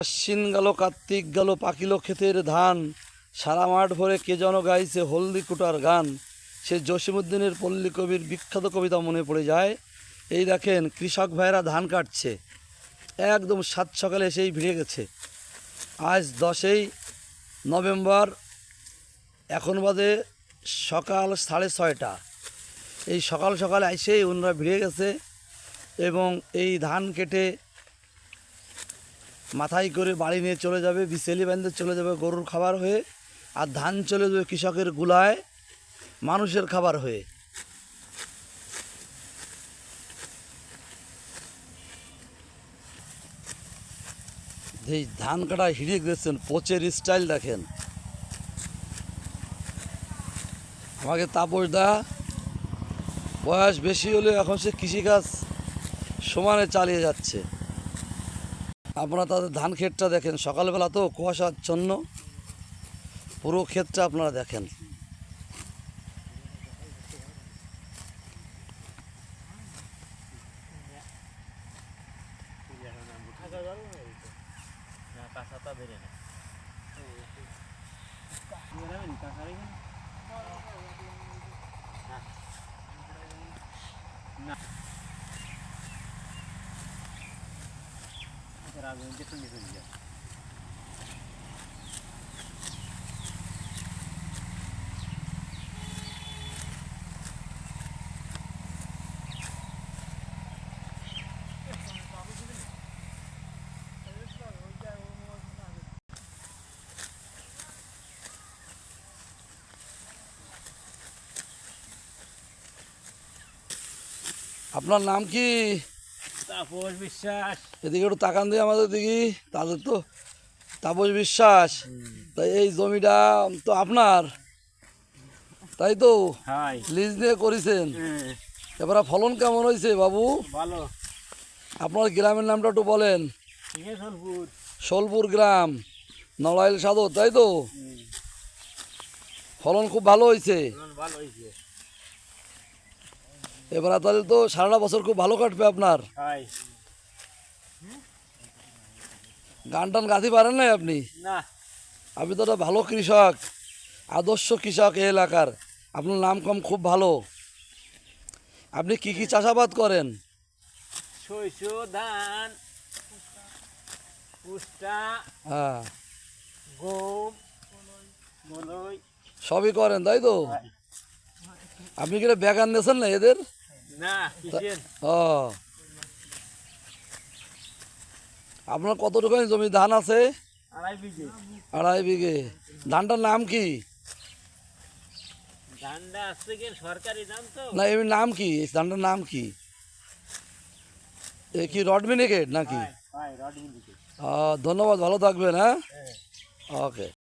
আশ্বিন গেল, কার্তিক গেল, পাকিল ক্ষেতের ধান। সারা মাঠ ভরে কে যেন গাইছে হলদি কুটার গান। সে জসিমুদ্দিনের পল্লী কবির বিখ্যাত কবিতা মনে পড়ে যায়। এই দেখেন, কৃষক ভাইরা ধান কাটছে। একদম সাত সকালে এসেই ভিড়ে গেছে। আজ দশই নভেম্বর, এখন বাদে সকাল সাড়ে ছয়টা। এই সকাল সকাল এসেই ওনারা ভিড়ে গেছে এবং এই ধান কেটে মাথায় করে বাড়ি নিয়ে চলে যাবে, বিসেলি বান্ধে চলে যাবে গরুর খাবার হয়ে, আর ধান চলে যাবে কৃষকের গুলায় মানুষের খাবার হয়ে। এই ধান কাটা হিড়িয়ে দেখছেন, পচের স্টাইল দেখেন। আমাকে তাপস দা, বয়স বেশি হলে এখন সে কৃষিকাজ সমানে চালিয়ে যাচ্ছে। আপনারা তাদের ধান ক্ষেতটা দেখেন। সকালবেলা তো কুয়াশাচ্ছন্ন পুরো ক্ষেতটা আপনারা দেখেন। আপনার নাম কি তাপস বিশ্বাস। এদিকে একটু তাকান দিয়ে আমাদের দিকে তাদের তো তাপস বিশ্বাস। তাই এই জমিটা তো আপনার তাই তো? লিজ নিয়ে করেছেন। এবারে ফলন কেমন হয়েছে বাবু? ভালো। আপনার গ্রামের নামটা একটু বলেন। সোলপুর গ্রাম নড়াইল সাদর তাই তো? ফলন খুব ভালো হয়েছে। ভালো হয়েছে। এবারে তাহলে তো সারাটা বছর খুব ভালো কাটবে আপনার। গান টান গাঁথি পারেন নাই আপনি? আপনি তো একটা ভালো কৃষক আদর্শ কৃষক এই এলাকার। আপনার নাম কম খুব ভালো। আপনি কি কি চাষাবাদ করেন? ধান হ্যাঁ। গম সবই করেন তাই তো? আপনি কি ব্যাগান দিয়েছেন না এদের? না ও। আপনার কতটুকু জমি ধান আছে? আড়াই বিঘে। আড়াই বিঘে। ধানটার নাম কি? না এমনি নাম কি? ধানটার নাম কি? এ কি রড মিনিকেট নাকি? ধন্যবাদ ভালো থাকবেন হ্যাঁ। ওকে।